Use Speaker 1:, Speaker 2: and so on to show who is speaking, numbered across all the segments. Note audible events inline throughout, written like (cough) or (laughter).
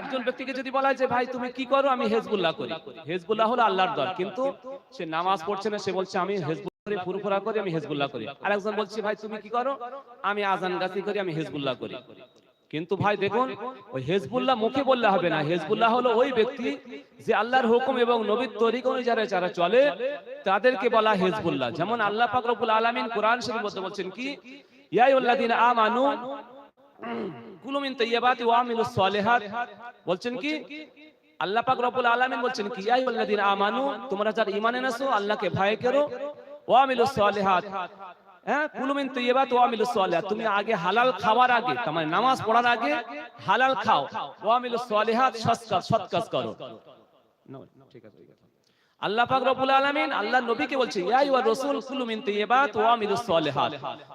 Speaker 1: একজন ব্যক্তিকে যদি বলা হয় যে, ভাই, তুমি কি করো? আমি হেজবুল্লাহ করি। হেজবুল্লাহ হলো আল্লাহর দল। কিন্তু সে নামাজ পড়ছে না, সে বলছে, আমি হেজবুল্লাহ করি, ফুরফুরা করি, আমি হেজবুল্লাহ করি। আর একজন বলছে, ভাই, তুমি কি করো? আমি আজান গাছি করি, আমি হেজবুল্লাহ করি। কিন্তু ভাই দেখুন ওই হেজবুল্লাহ মুখে বললে হবে না। হেজবুল্লাহ হলো ওই ব্যক্তি যে আল্লাহর হুকুম এবং নবীর তরিক অনুযায়ী যারা চলে তাদেরকে বলা হেজবুল্লাহ। যেমন আল্লাহ পাক রব্বুল আলামিন কোরআন শরীফ মধ্যে বলছেন কি ইয়া আইয়ুহাল্লাযীনা আমানু কুলু মিন তাইয়্যিবাতি ওয়া আমিলুস সালিহাত। বলছেন কি আল্লাহ পাক রব্বুল আলামিন বলছেন কি ইয়া আইয়ুহাল্লাযীনা আমানু তোমরা যারা ঈমান এনেছো আল্লাহকে ভয় করো। ওয়া আমিলুস সালিহাত। হ্যাঁ? তুমি আগে হালাল খাওয়ার আগে, তার মানে নামাজ পড়ার আগে হালাল খাও। ও আমিলুস সালিহাত সৎ কাজ করো। আল্লাহ নবীকে বলছে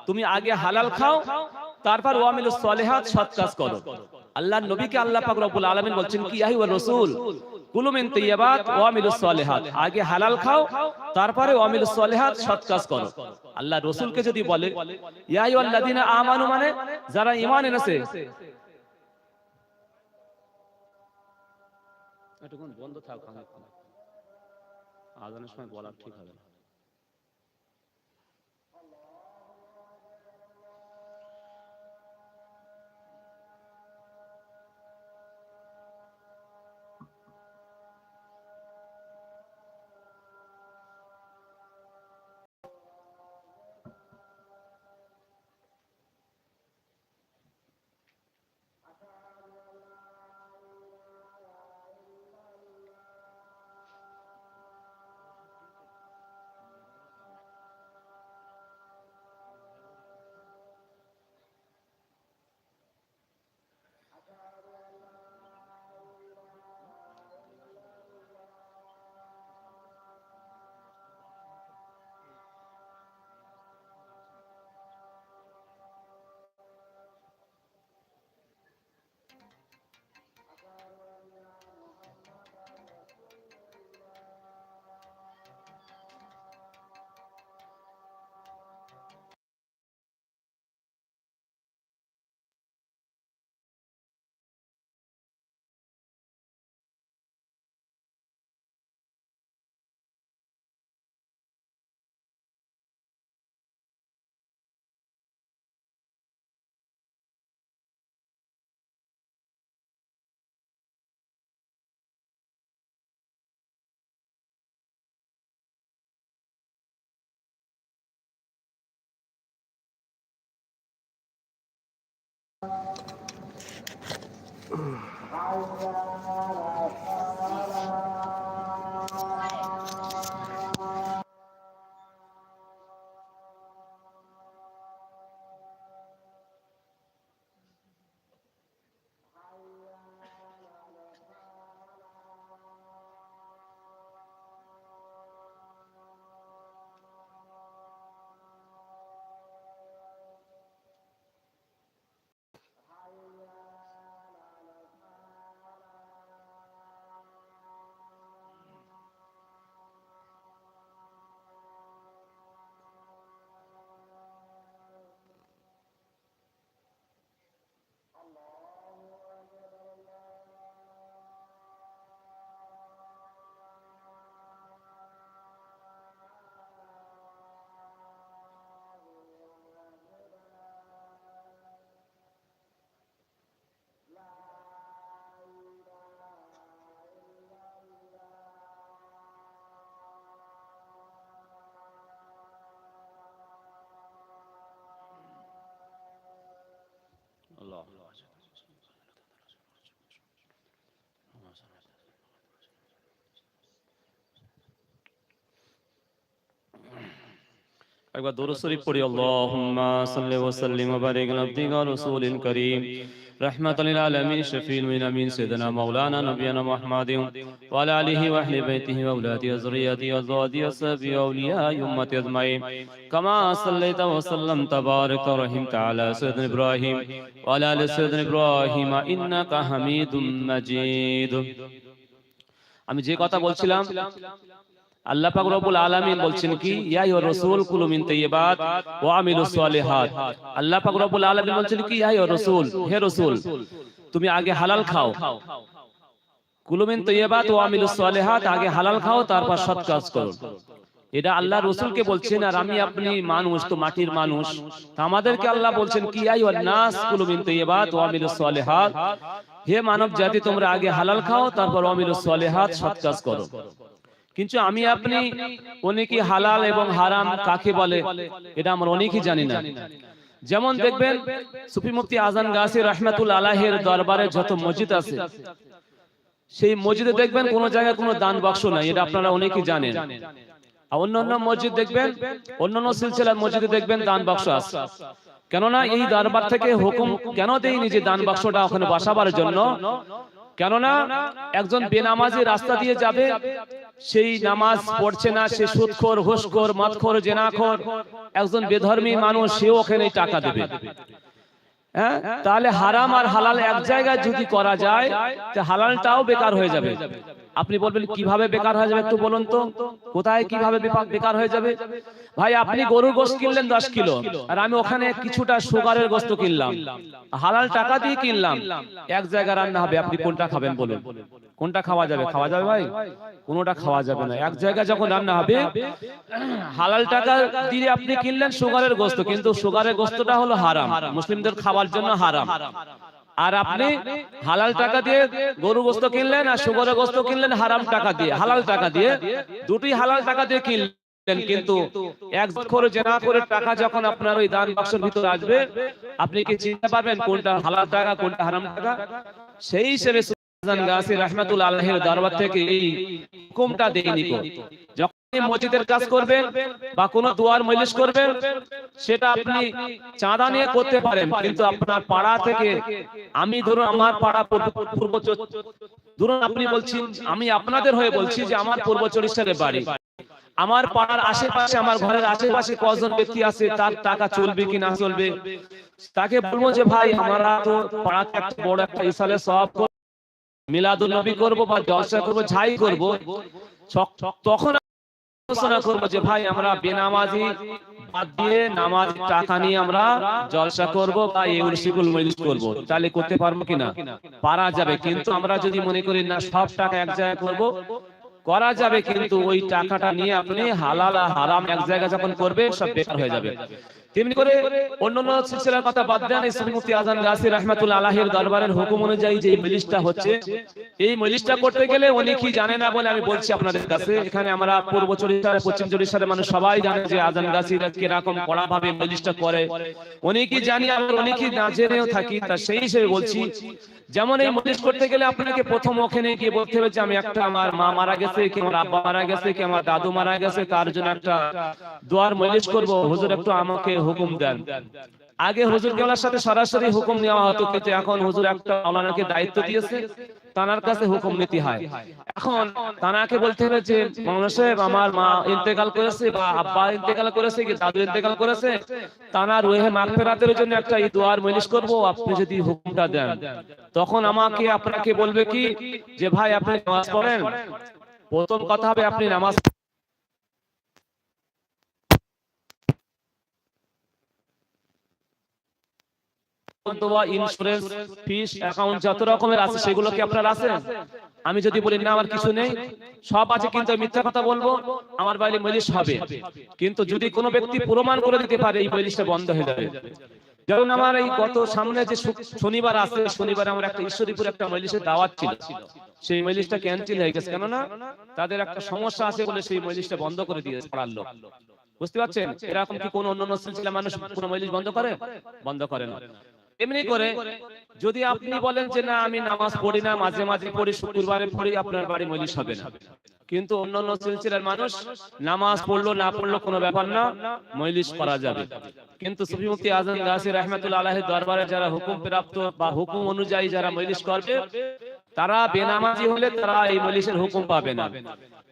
Speaker 1: তুমি আগে হালাল খাও, তারপর ওয়া আমিলুস সৎ কাজ করো। আল্লাহর নবীকে আল্লাহ পাক রব্বুল আলামিন বলছেন কি ইয়া আইয়ুহার রাসূল, কুলু মিন ওয়া আমিলুস আগে হালাল খাও, তারপরে ওয়া আমিলুস সালিহাত, সৎ কাজ করো। আল্লাহ রাসূলকে যদি বলে, ইয়া আইয়ুহাল্লাযীনা আমানু মানে যারা ঈমান এনেছে বন্ধ থাক আজানের সময় বলা ঠিক হবে না। Thank (sighs) you. (sighs) আল্লাহ একবার দরুদ শরীফ পড়ি, আল্লাহুম্মা সাল্লি ওয়া সাল্লিম ওয়া বারিক আলা আবদিকা ওয়া রাসূলিল কারীম। رحمة للعالمين شفيع المؤمنين سيدنا مولانا نبينا محمد وعلى آله وأهل بيته وأولاده وذريته وأزواجه وصحبه وأولياء أمة أجمعين كما صليت وسلمت بارك ورحمت على سيدنا إبراهيم وعلى آل سيدنا إبراهيم إنك حميد مجيد আমি যে কথা বলছিলাম আল্লাহ পাক রব্বুল আলামিন বলছেন কি? ইয়া আইয়ুর রাসূল কুলু মিন তাইয়্যিবাত ওয়া আমিলুস সালিহাত। আল্লাহ পাক রব্বুল আলামিন বলছেন কি? ইয়া আইয়ুর রাসূল হে রাসূল তুমি আগে হালাল খাও। কুলু মিন তাইয়্যিবাত ওয়া আমিলুস সালিহাত আগে হালাল খাও তারপর সৎ কাজ করো। এটা আল্লাহ রসুলকে বলছেন আর আমি আপনি মানুষ তো মাটির মানুষ। তা আমাদেরকে আল্লাহ বলছেন কি? নাস কুলু মিন তাইয়্যিবাত ওয়া আমিলুস সালিহাত। হে মানব জাতি তোমরা আগে হালাল খাও তারপর আমিলুস সালিহাত সৎ কাজ করো। কিন্তু আমি আপনি অনেকে হালাল এবং হারাম কাকে বলে? এটা আমরা অনেকেই জানি না। যেমন দেখবেন সুফি মুফতি আজান গাছি রহমাতুল আলাহের দরবারে যত মসজিদ আছে সেই মসজিদে দেখবেন কোন জায়গায় কোনো দান বাক্স নাই এটা আপনারা অনেকেই জানেন। আর অন্যান্য মসজিদ দেখবেন অন্যান্য সিলসিলার মসজিদে দেখবেন দান বাক্স আছে। কেননা এই দরবার থেকে হুকুম কেন দেয়নি যে দান বাক্সটা ওখানে বসাবার জন্য? কেননা একজন বেনামাজি রাস্তা দিয়ে যাবে, সেই নামাজ পড়ছে না, সে সুদখোর হোসখর মদখোর জেনাখোর। একজন বেধর্মী মানুষ, সেও ওখানে টাকা দেবে। হ্যাঁ? তাহলে হারাম আর হালাল এক জায়গায় যদি করা যায় হালালটাও বেকার হয়ে যাবে। আপনি বলবেন কীভাবে বেকার হয়ে যাবে একটু বলুন তো? কোথায় কীভাবে বেকার হয়ে যাবে? ভাই আপনি গরুর গোস্ত কিনলেন দশ কিলো আর আমি ওখানে কিছুটা সুগারের গোস্ত কিনলাম। হালাল টাকা দিয়ে কিনলাম। এক জায়গায় রান্না হবে আপনি কোনটা খাবেন বলুন। কোনটা খাওয়া যাবে? খাওয়া যাবে ভাই? কোনটা খাওয়া যাবে না। এক জায়গায় যখন রান্না হবে, হালাল টাকা দিয়ে আপনি কিনলেন সুগারের গোস্ত, কিন্তু সুগারের গোস্তটা হলো হারাম। মুসলিমদের খাওয়ার জন্য হারাম। আর আপনি হালাল টাকা দিয়ে গরু গোস্ত কিনলেন আর সুগারের গোস্ত কিনলেন হারাম টাকা দিয়ে। হালাল টাকা দিয়ে, দুটি হালাল টাকা দিয়ে কিনলেন, কিন্তু এক জেনা করে টাকা যখন আপনার ওই দান বাক্সের ভিতরে আসবে, আপনি কি চিনতে পারবেন কোনটা হালাল টাকা, কোনটা হারাম টাকা? সেই হিসেবে দরবার থেকে এই হুকুমটা যখন মসজিদের কাজ করবেন বা কোনো দুয়ার করবেন, সেটা আপনি চাঁদা নিয়ে করতে পারেন, কিন্তু আপনার পাড়া থেকে আমি ধরুন আমার পাড়া পূর্ব- ধরুন আপনি বলছেন, আমি আপনাদের হয়ে বলছি যে আমার পূর্ব চরিষ্টারে বাড়ি। আমার পাড়ার আশেপাশে, আমার ঘরের আশেপাশে কজন ব্যক্তি আছে, তার টাকা চলবে কি না চলবে? তাকে বলব যে, ভাই, আমরা তো পাড়াতে বড় একটা ইসালে সব মিলাদুল নবী করব বা জলসা করব ছাই করব। তখন আলোচনা করব যে ভাই আমরা বেনামাজি বাদ দিয়ে নামাজ টাকা নিয়ে আমরা জলসা করব বা এই উলসিকুল মজলিস করব। তাহলে করতে পারব কিনা? পারা যাবে। কিন্তু আমরা যদি মনে করি না সব টাকা এক জায়গায় করব। করা যাবে কিন্তু ওই টাকাটা নিয়ে আপনি হালাল আর হারাম এক জায়গায় যখন করবে সব বেকার হয়ে যাবে। তেমনি করে অন্যান্য সিলসিলার কথা বাদ দেন ইসলামী মুফতি আজান গাছি রহমাতুল আলাহের দরবারের হুকুম অনুযায়ী যে মজলিসটা হচ্ছে, এই মজলিসটা করতে গেলে অনেকেই জানে না বলে আমি বলছি আপনাদের কাছে। এখানে আমরা পূর্ব চরিষ্টার পশ্চিম চরিষ্টারের মানুষ সবাই জানে যে আজান গাছিরা কীরকম কড়া ভাবে মজলিসটা করে। অনেকেই জানি, আবার অনেকেই না জেনেও থাকি, তা সেই হিসেবে বলছি, যেমন এই মজলিস করতে গেলে আপনাকে প্রথম ওখানে গিয়ে বলতে হবে যে আমি একটা আমার মা মারা গেছে, কি আমার আব্বা মারা গেছে, কি আমার দাদু মারা গেছে, তার জন্য একটা দোয়ার মজলিস করব। হুজুর একটু আমাকে হুকুম দেন। আগে হুজুর কেবলার সাথে সরাসরি হুকুম নেওয়া হতো কিন্তু এখন হুজুর একটা মাওলানাকে দায়িত্ব দিয়েছে, তানার কাছে হুকুম নিতে হয়। এখন তানাকে বলতে হবে যে মাওলানা সাহেব, আমার মা ইন্তেকাল করেছে বা আব্বা ইন্তেকাল করেছে কি দাদু ইন্তেকাল করেছে? তানার রুহে মাগফিরাতের জন্য একটা এই দোয়ার মজলিস করব, আপনি যদি হুকুমটা দেন। তখন আমাকে, আপনাকে বলবে কি, যে ভাই, আপনি নামাজ পড়েন। প্রথম কথা হবে, আপনি নামাজ অথবা ইন্স্যুরেন্স ফিস অ্যাকাউন্ট যত রকমের আছে, সেগুলো কি আপনার আছে? আমি যদি বলি, না, আমার কিছু নেই। সব আছে, কিন্তু মিথ্যা কথা বলব, আমার বাইরে মজলিস হবে। কিন্তু যদি কোনো ব্যক্তি প্রমাণ করে দিতে পারে, এই মজলিসটা বন্ধ হয়ে যাবে। যেমন আমার এই গত সামনে যে শনিবার আছে, শনিবার আমার একটা ঈশ্বরীপুর একটা মজলিসের দাওয়াত ছিল। সেই মজলিসটা ক্যান্সেল হয়ে গেছে। কেননা তাদের একটা সমস্যা আছে বলে সেই মজলিসটা বন্ধ করে দিয়েছে পাড়ার লোক। বুঝতে পারছেন? এরকম কি কোন অন্য সিলসিলা মানুষ কোন মজলিস বন্ধ করে? বন্ধ করে না। এমনি করে যদি আপনি বলেন যে না আমি নামাজ পড়ি না মাঝে মাঝে পড়ি শুক্রবারে পড়ি আপনার বাড়ি মজলিস হবে না। কিন্তু অন্যান্য সিলসিলার মানুষ নামাজ পড়ল না পড়ল কোনো ব্যাপার না মজলিস করা যাবে। কিন্তু সুফি মুফতি আজম গাছি রহমাতুল্লাহ আলাহের দরবারে যারা হুকুম প্রাপ্ত বা হুকুম অনুযায়ী যারা মজলিস করবে তারা বেনামাজি হলে তারা এই মজলিসের হুকুম পাবে না।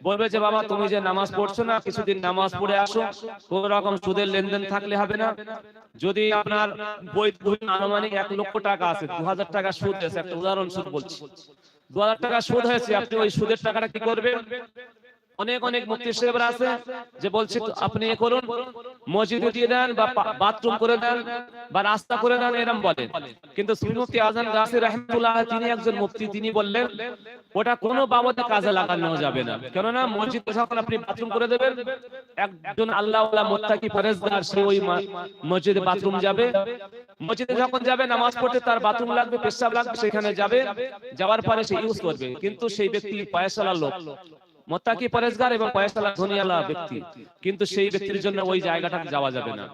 Speaker 1: বলবে যে, বাবা, তুমি যে নামাজ পড়ছো না, কিছুদিন নামাজ পড়ে আসো, কোন রকম সুদের লেনদেন থাকলে হবে না। যদি আপনার বই আনুমানিক এক লক্ষ টাকা আছে, দু হাজার টাকা সুদ আছে, একটা উদাহরণ সুদ বলছি। দু হাজার টাকা সুদ হয়েছে, আপনি ওই সুদের টাকাটা কি করবেন? অনেক অনেক মুফতি সাহেবরা আছে যে বলছে আপনি এ করুন মসজিদে দিয়ে দেন বা বাথরুম করে দেন বা রাস্তা করে দেন এরকম বলেন। কিন্তু সুফি মুফতি আজম গাছি রহমতুল্লাহ তিনি একজন মুফতি তিনি বললেন ওটা কোনো বাবদে কাজে লাগানো যাবে না। কেননা মসজিদে যখন আপনি বাথরুম করে দেবেন একজন আল্লাহ মোত্তাকি ফরেজদার সে ওই মসজিদে বাথরুম যাবে। মসজিদে যখন যাবে নামাজ পড়তে তার বাথরুম লাগবে পেশাব লাগবে সেখানে যাবে যাওয়ার পরে সে ইউজ করবে। কিন্তু সেই ব্যক্তি পয়সালা লোক মোত্তাকি পরেজগার এবং পয়সালা ধনিয়ালা ব্যক্তি? কিন্তু সেই ব্যক্তির জন্য ওই জায়গাটাতে যাওয়া যাবে না।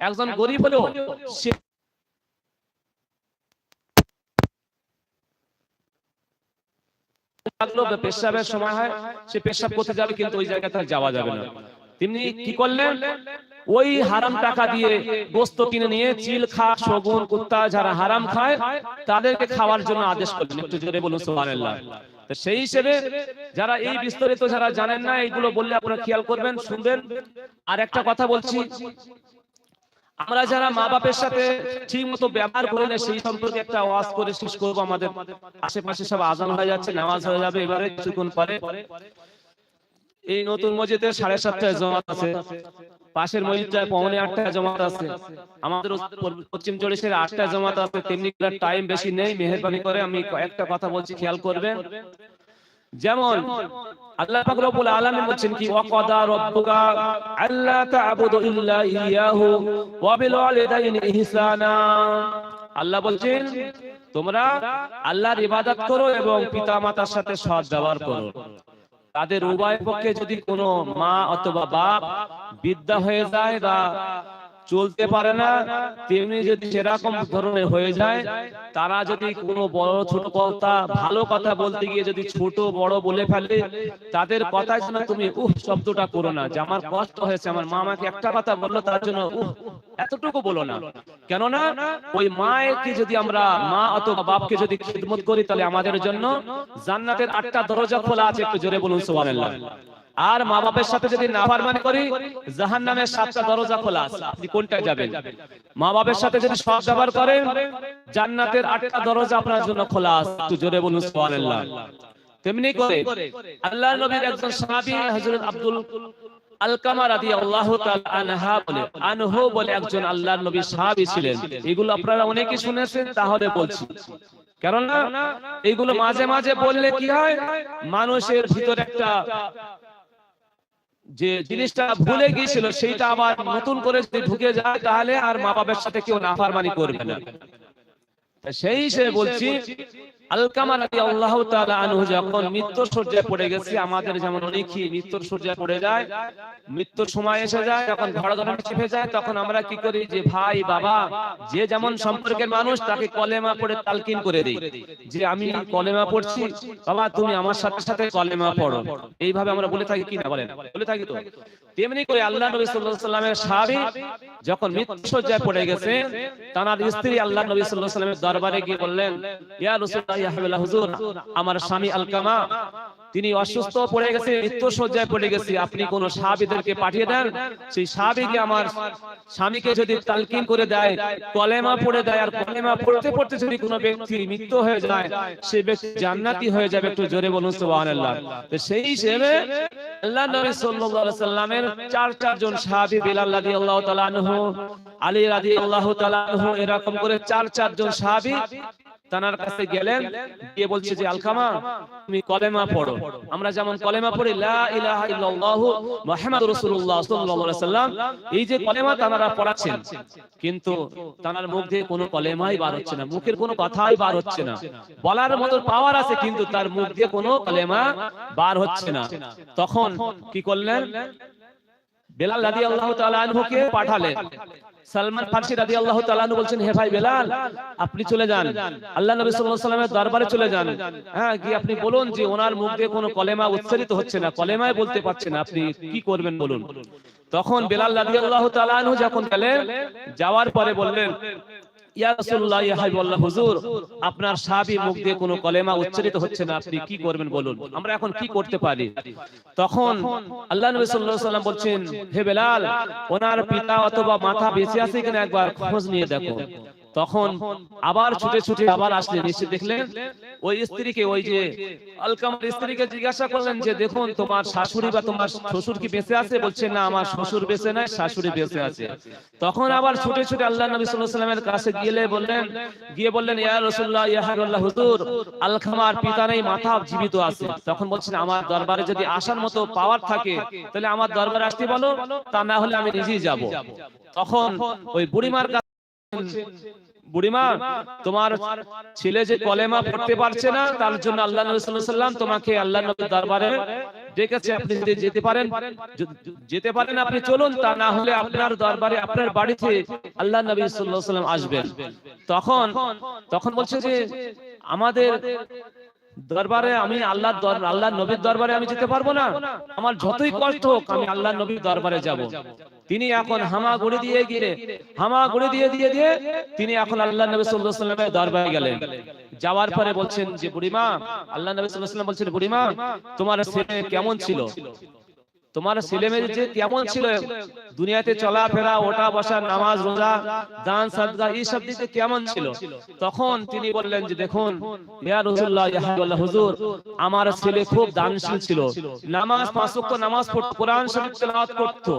Speaker 1: একজন গরিব হলেও সে লাগল পেশাবের সময় হয় সে পেশাব করতে যাবে কিন্তু ওই যাওয়া যাবে না। তিনি কি করলেন? ওই হারাম টাকা দিয়ে গোস্ত কিনে নিয়ে চিল খা শগুন কুত্তা যারা হারাম খায় তাদেরকে খাওয়ার জন্য আদেশ করলেন। একটু জোরে বলুন তো সেই হিসেবে যারা এই বিস্তারিত যারা জানেন না, এইগুলো বললে আপনারা খেয়াল করবেন, শুনবেন। আর একটা কথা বলছি, আমরা যারা মা বাপের সাথে ঠিক মতো ব্যবহার করি না সেই সম্পর্কে একটা ওয়াজ করে শেষ করব আমাদের। আশেপাশে সব আজান হয়ে যাচ্ছে, নামাজ হয়ে যাবে, এবারে কিছুক্ষণ পরে। এই নতুন মসজিদে সাড়ে সাতটায় জমাত আছে। পাশের মসজিদটায় পৌনে আটটায় জমাত আছে। আমাদের পশ্চিম চল্লিশের আটটায় জমাত আছে। তেমনি টাইম বেশি নেই। মেহরবানি করে আমি কয়েকটা কথা বলছি। খেয়াল করবেন? যেমন আল্লাহ পাক রব্বুল আলামিন বলছেন কি ওয়াকাদা রাব্বুকা আল্লা তা'বুদু ইল্লা ইয়াহু ওয়া বিল ওয়ালিদাইনি ইহসানা। আল্লাহ বলছেন তোমরা আল্লাহর ইবাদত করো এবং পিতামাতার সাথে সৎ ব্যবহার করো। তাদের উভয় পক্ষে যদি কোনো মা অথবা বাপ বিদ্যা হয়ে যায় বা চলতে পারে না, তেমনি যদি সেরকম ধরনের হয়ে যায়, তারা যদি কোনো বড় ছোট কথা, ভালো কথা বলতে গিয়ে যদি ছোট বড় বলে ফেলে, তাদের কথায় যেন তুমি উহ শব্দটা করো না, যে আমার কষ্ট হয়েছে, আমার মা আমাকে একটা কথা বলল, তার জন্য উহ এতটুকু বলো না। কেননা, ওই মায়েরকে যদি আমরা, মা অথবা বাপকে যদি খিদমত করি, তাহলে আমাদের জন্য জান্নাতের আটটা দরজা খোলা আছে, একটু জোরে বলুন, সুবহানাল্লাহ। আর মা বাপের সাথে যদি নাফরমানি করি, জাহান্নামের সাতটা দরজা খোলা আছে। আপনি কোনটায় যাবেন? মা বাপের সাথে যদি সৎ ব্যবহার করেন, জান্নাতের আটটা দরজা আপনার জন্য খোলা আছে। একটু জোরে বলুন, সুবহানাল্লাহ। তেমনি করে আল্লাহর নবীর একজন সাহাবী, হযরত আব্দুল আলকামা রাদিয়াল্লাহু তাআলা আনহা বলে, আনহু বলে একজন আল্লাহর নবী সাহাবী ছিলেন। এগুলো আপনারা অনেকেই শুনেছেন, তাহলে বলছি। কেননা এইগুলো মাঝে মাঝে বললে কি হয়? মানুষের ভিতরে একটা যে জিনিসটা ভুলে গিয়েছিল, সেইটা আবার নতুন করে যদি ঢুকে যায়, তাহলে আর মা বাবার সাথে কেউ নাফারমানি করবে না। সেই সে বলছি মানুষ, তাকে কলেমা পড়ে তালকিন করে দেই। যে আমি কলেমা পড়ছি, বাবা, তুমি আমার সাথে সাথে কলেমা পড়ো। এইভাবে আমরা বলে থাকি কি না বলেন? বলে থাকি তো? তেমনি করে আল্লাহ নবী সাহাবী যখন মৃত্যু শয্যায় পড়ে গেছে তার স্ত্রী আল্লাহ নবী আলাইহি সাল্লামের দরবারে গিয়ে বললেন, ইয়া ইয়া হাবিবাল্লাহ আমার স্বামী আলকামা তিনি অসুস্থ পড়ে গেছে মৃত্যু শয্যায় পড়ে গেছে। আপনি কোন সাহাবীদেরকে পাঠিয়ে দেন? সেই সাহাবীকে আমার স্বামীকে যদি তালকিন করে দেয়, কলেমা পড়ে দেয়, আর কলেমা পড়তে পড়তে যদি কোনো ব্যক্তি মৃত্যু হয়ে যায়, সে ব্যক্তি জান্নাতি হয়ে যাবে একটু জোরে বলুন, সুবহানাল্লাহ। তো সেই হিসেবে আল্লাহ নবী সাল্লাল্লাহু আলাইহি সাল্লামের চার চারজন সাহাবী, বিলাল রাদিয়াল্লাহু তাআলা আনহু, আলী রাদিয়াল্লাহু তাআলা আনহু, এরকম করে চার চারজন সাহাবী তানার কাছে গেলেন, গিয়ে বলছে যে, আলকামা, তুমি কলেমা পড়ো। আমরা যেমন কলেমা পড়ি, লা ইলাহা ইল্লাল্লাহু মুহাম্মাদুর রাসূলুল্লাহ সাল্লাল্লাহু আলাইহি সাল্লাম এই যে কলেমা তানারা পড়াচ্ছেন, কিন্তু তানার মুখ দিয়ে কোনো কলেমাই বার হচ্ছে না, মুখের কোনো কথাই বার হচ্ছে না। বলার মতো পাওয়ার আছে, কিন্তু তার মুখ দিয়ে কোনো কলেমা বার হচ্ছে না। তখন কি করলেন? বেলাল রাজি আল্লাহ আনহুকে পাঠালেন। সালমান ফার্সি রাজি আল্লাহ আনহু বলছেন হে ভাই বেলাল আপনি চলে যান। আল্লাহ নবী সাল্লামের দরবারে চলে যান। হ্যাঁ কি আপনি বলুন যে ওনার মুখ দিয়ে কোনো কলেমা উচ্চারিত হচ্ছে না কলেমায় বলতে পারছেন আপনি কি করবেন বলুন? তখন বেলাল রাজি আল্লাহ আনহু যখন গেলেন যাওয়ার পরে বললেন আপনার সাহাবী মুখ দিয়ে কোনো কলেমা উচ্চারিত হচ্ছে না, আপনি কি করবেন বলুন? আমরা এখন কি করতে পারি? তখন আল্লাহ নবী সাল্লাম বলছেন, হে বেলাল, ওনার পিতা অথবা মাথা বেঁচে আছে কিনা একবার খোঁজ নিয়ে দেখো। তখন আবার ছুটে ছুটে আবার আসলেন এসে দেখলেন, ওই স্ত্রীকে ওই যে আলকামার স্ত্রীকে জিজ্ঞাসা করলেন যে, দেখুন, তোমার শাশুড়ি বা তোমার শ্বশুর কি বেঁচে আছে? বলছে, না, আমার শ্বশুর বেঁচে নাই, শাশুড়ি বেঁচে আছে। তখন আবার ছুটে ছুটে আল্লাহ নবী সাল্লাল্লাহু আলাইহি সাল্লামের কাছে গিয়ে বললেন গিয়ে বললেন, ইয়া রাসূলুল্লাহ, ইয়া হাবিবাল্লাহ, হুজুর, আলকামার পিতা নেই, মাথা জীবিত আছে। তখন বলছেন, আমার দরবারে যদি আসার মতো পাওয়ার থাকে, তাহলে আমার দরবারে আসতে বলো, তা না হলে আমি নিজেই যাব। তখন ওই বুড়িমার বুড়িমা তোমার ছেলে যে কলেমা পড়তে পারছে না তার জন্য আল্লাহ নবী সাল্লাম তোমাকে আল্লাহ নবীর দরবারে ডেকেছে। আপনি যদি যেতে পারেন যেতে পারেন আপনি চলুন তা না হলে আপনার দরবারে আপনার বাড়িতে আল্লাহ নবী সাল্লাহ সাল্লাম আসবেন। তখন তখন বলছে যে আমাদের দরবারে আমি আল্লাহ আল্লাহ নবীর দরবারে আমি যেতে পারব না। আমার যতই কষ্ট হোক, আমি আল্লাহ নবীর দরবারে যাব। তিনি এখন হামা গুড়ি দিয়ে গিয়ে হামা গুড়ি দিয়ে দিয়ে দিয়ে তিনি এখন আল্লাহ নবী সাল্লাল্লাহু সাল্লামের দরবারে গেলেন। যাওয়ার পরে বলছেন যে, বুড়িমা আল্লাহ নবী আলাইহি সাল্লাম বলছেন, বুড়িমা, তোমার ছেলে কেমন ছিল? তোমার ছেলে মেয়ে যে কেমন ছিল দুনিয়াতে চলাফেরা ওঠা বসা নামাজ রোজা দান সাদকা এই সব দিকে কেমন ছিল? তখন তিনি বললেন যে দেখুন হুজুর আমার ছেলে খুব দানশীল ছিল। নামাজ পাঁচ ওয়াক্ত নামাজ পড়তো কোরআন শরীফ তেলাওয়াত করতো।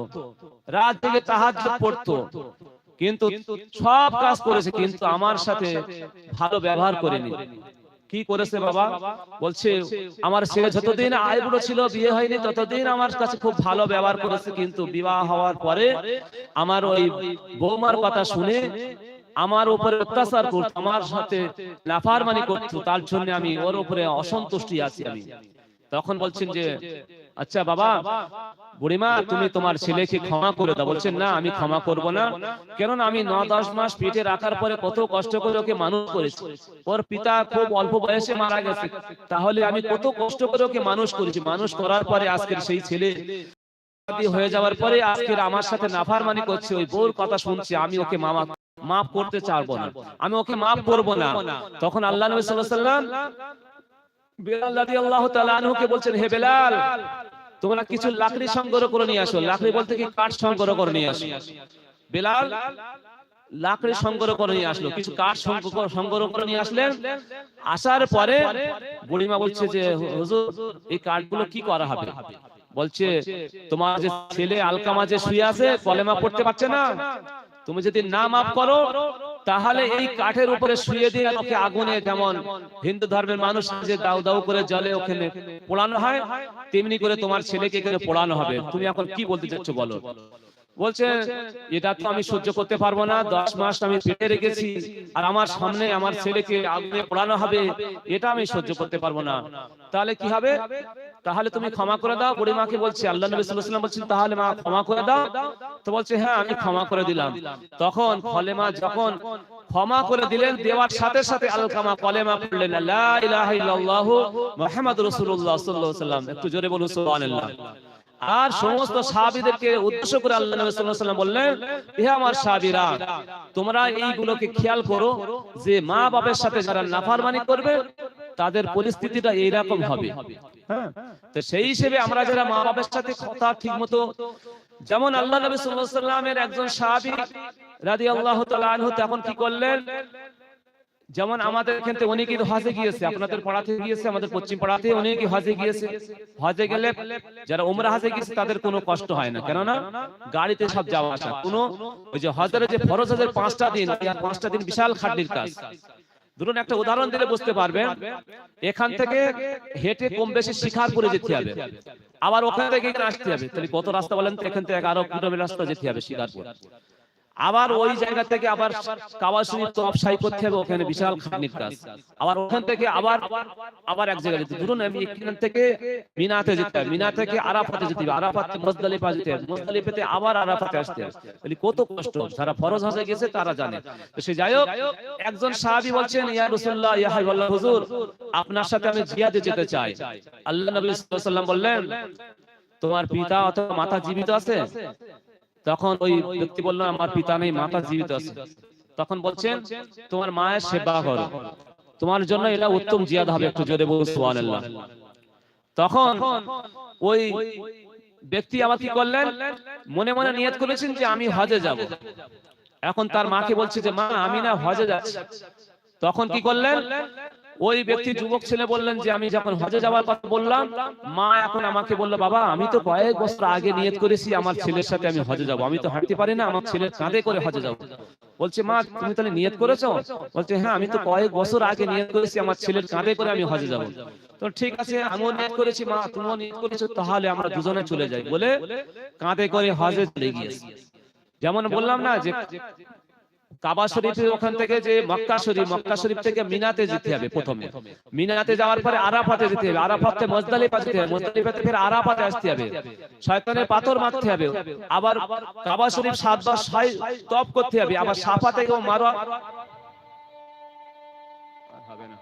Speaker 1: রাত থেকে তাহাজ্জুদ পড়তো। কিন্তু সব কাজ করেছে কিন্তু আমার সাথে ভালো ব্যবহার করেনি। কি করেছে বাবা? বলছে আমার ছেলে যতদিন আইবুড়ো ছিল বিয়ে হয়নি ততদিন আমার কাছে খুব ভালো ব্যবহার করেছে কিন্তু বিবাহ হওয়ার পরে আমার ওই বৌমার কথা শুনে আমার উপরে অত্যাচার করতো আমার সাথে লাফারমানি করতো তার জন্য আমি ওর উপরে অসন্তুষ্টি আছি আমি। তখন বলছেন যে আচ্ছা বাবা বুড়িমা তুমি তোমার ছেলেকে ক্ষমা করে দাও। বলছেন না আমি ক্ষমা করব না। কেননা আমি ন দশ মাস পেটে রাখার পরে কত কষ্ট করে ওকে মানুষ করেছি। ওর পিতা খুব অল্প বয়সে মারা গেছে। তাহলে আমি কত কষ্ট করে ওকে মানুষ করেছি। মানুষ করার পরে আজকের সেই ছেলে হয়ে যাওয়ার পরে আজকের আমার সাথে নাফারমানি করছে ওই বউর কথা শুনছি আমি ওকে মামা মাফ করতে চাইব না। আমি ওকে মাফ করব না। তখন আল্লাহ নবী সাল্লাল্লাহু আলাইহি বেলাল রাদিয়াল্লাহু তাআলা আনহুকে বলছেন, হে বেলাল, তোমরা কিছু লাকড়ি সংগ্রহ করে নিয়ে আসো। লাকড়ি বলতে কি কাঠ সংগ্রহ করে নিয়ে আসো? বেলাল, লাকড়ি সংগ্রহ করে নিয়ে আসলো। কিছু কাঠ সংগ্রহ করে নিয়ে আসলেন। আসার পরে বুড়িমা বলছে যে, হুজুর, এই কাঠগুলো কি করা হবে? বলছে, তোমার যে ছেলে আলকামা যে শুয়ে আছে, কলেমা পড়তে পারছে না। তুমি যদি না মাফ করো তাহলে এই কাঠের উপরে শুয়ে দিয়ে ওকে আগুনে যেমন হিন্দু ধর্মের মানুষ যে দাউ দাউ করে জলে ওখানে পোড়ানো হয়, তেমনি করে তোমার ছেলেকে পোড়ানো হবে। তুমি এখন কি বলতে চাচ্ছ বলো? বলছে, এটা তো আমি সহ্য করতে পারব না, দশ মাস আমি পেটে রেখেছি, আর আমার সামনে আমার ছেলেকে আগুনে পোড়ানো হবে, এটা আমি সহ্য করতে পারব না। তাহলে কি হবে? তাহলে তুমি ক্ষমা করে দাও বুড়িমাকে বলছে, আল্লাহ নবী সাল্লাল্লাহু বলছেন, তাহলে মা ক্ষমা করে দাও। তো বলছে হ্যাঁ আমি ক্ষমা করে দিলাম। তখন কলেমা যখন ক্ষমা করে দিলেন, দেওয়ার সাথে সাথে আলকামা কলেমা পড়লেন লা ইলাহা ইল্লাল্লাহ মুহাম্মাদুর রাসূলুল্লাহ সাল্লাল্লাহু আলাইহি ওয়াসাল্লাম। একটু জোরে বলুন, সুবহানাল্লাহ। আর সমস্ত সাহাবীদেরকে উদ্দেশ্য করে আল্লাহ নবী সাল্লাল্লাহু বললেন হে আমার সাহাবীরা, তোমরা এইগুলোকে খেয়াল করো যে মা বাবার সাথে যারা নাফরমানি করবে, তাদের পরিস্থিতিটা এইরকম হবে। হ্যাঁ? তো সেই হিসেবে আমরা যারা মা বাবার সাথে কথা ঠিকমতো, যেমন আল্লাহ নবী সাল্লাল্লাহু আলাইহি সাল্লামের একজন সাহাবী রাদিয়াল্লাহু তাআলা আনহু তখন কি করলেন? যেমন আমাদের এখান থেকে অনেকেই হজে গিয়েছে আপনাদের পাড়াতে গিয়েছে আমাদের পশ্চিম পাড়াতে অনেকেই হজে গিয়েছে। হজে গেলে যারা উমরা হজে গিয়েছে তাদের কোনো কষ্ট হয় না। কেননা গাড়িতে সব যাওয়া আসা। কোনো ওই যে হজের যে ফরজ হজের পাঁচটা দিন পাঁচটা দিন বিশাল খাটনির কাজ। ধরুন একটা উদাহরণ দিলে বুঝতে পারবেন এখান থেকে হেঁটে কম বেশি শিকার করে যেতে হবে। আবার ওখান থেকে আসতে হবে। তাহলে কত রাস্তা বলেন তো? এখান থেকে আরও কিলোমিটার রাস্তা যেতে হবে শিকারপুর। আবার ওই জায়গা থেকে আবার কাওয়াসুনি তপসাই করতে হবে ওখানে বিশাল খাটনির কাজ। আবার ওখান থেকে আবার আবার এক জায়গায় যেতে ধরুন আমি এখান থেকে মিনাতে যেতে হবে। মিনা থেকে আরাফাতে যেতে হবে। আরাফাতে মুজদালিফা যেতে হবে। মুজদালিফাতে আবার আরাফাতে আসতে হবে। তাহলে কত কষ্ট? যারা ফরজ হজে গেছে তারা জানে। তো সে যাই হোক একজন সাহাবী বলছেন ইয়া রাসূলুল্লাহ ইয়া হাবিবাল্লাহ হুজুর আপনার সাথে আমি জিয়াদে যেতে চাই। আল্লাহ নবী সাল্লাল্লাহু আলাইহি ওয়াসাল্লাম বললেন তোমার পিতা অথবা মাতা জীবিত আছে তখন ওই ব্যক্তি বলল আমার পিতা নেই মাতা জীবিত আছে। তখন বলছেন তোমার মায়ের সেবা করো। তোমার জন্য এটা উত্তম জিয়াদ হবে। একটু জোরে বলুন সুবহানাল্লাহ। তখন ওই ব্যক্তি আবার কি করলেন? মনে মনে নিয়ত করেছেন যে আমি হজে যাব। এখন তার মাকে বলছে যে মা আমি না হজে যাচ্ছি। তখন কি করলেন? ওই ব্যক্তি যুবক ছেলে বললেন যে আমি যখন হজে যাওয়ার কথা বললাম মা এখন আমাকে বলল বাবা আমি তো কয়েক বছর আগে নিয়ত করেছি আমার ছেলের সাথে আমি হজে যাব। আমি তো হাঁটতে পারি না আমার ছেলের কাঁধে করে হজে যাব। বলছে মা তুমি তাহলে নিয়ত করেছ? বলছে হ্যাঁ আমি তো কয়েক বছর আগে নিয়ত করেছি আমার ছেলের কাঁধে করে আমি হজে যাব। তো ঠিক আছে আমিও নিয়ত করেছি মা তুমিও নিয়ত করেছ তাহলে আমরা দুজনে চলে যাই। বলে কাঁধে করে হজে চলে গিয়েছি। যেমন বললাম না যে কাবা শরীফের ওখান থেকে যে মক্কা শরীফ মক্কা শরীফ থেকে মিনাতে যেতে হবে প্রথমে। মিনাতে যাওয়ার পরে আরাফাতে যেতে হবে। আরাফাতে মজদালিফা যেতে হবে। মজদালিফাতে ফের আরাফাতে আসতে হবে। শয়তানের পাথর মারতে হবে। আবার কাবা শরীফ সাতবার ছয় তপ করতে হবে। আবার সাফা থেকেও মারো হবে না।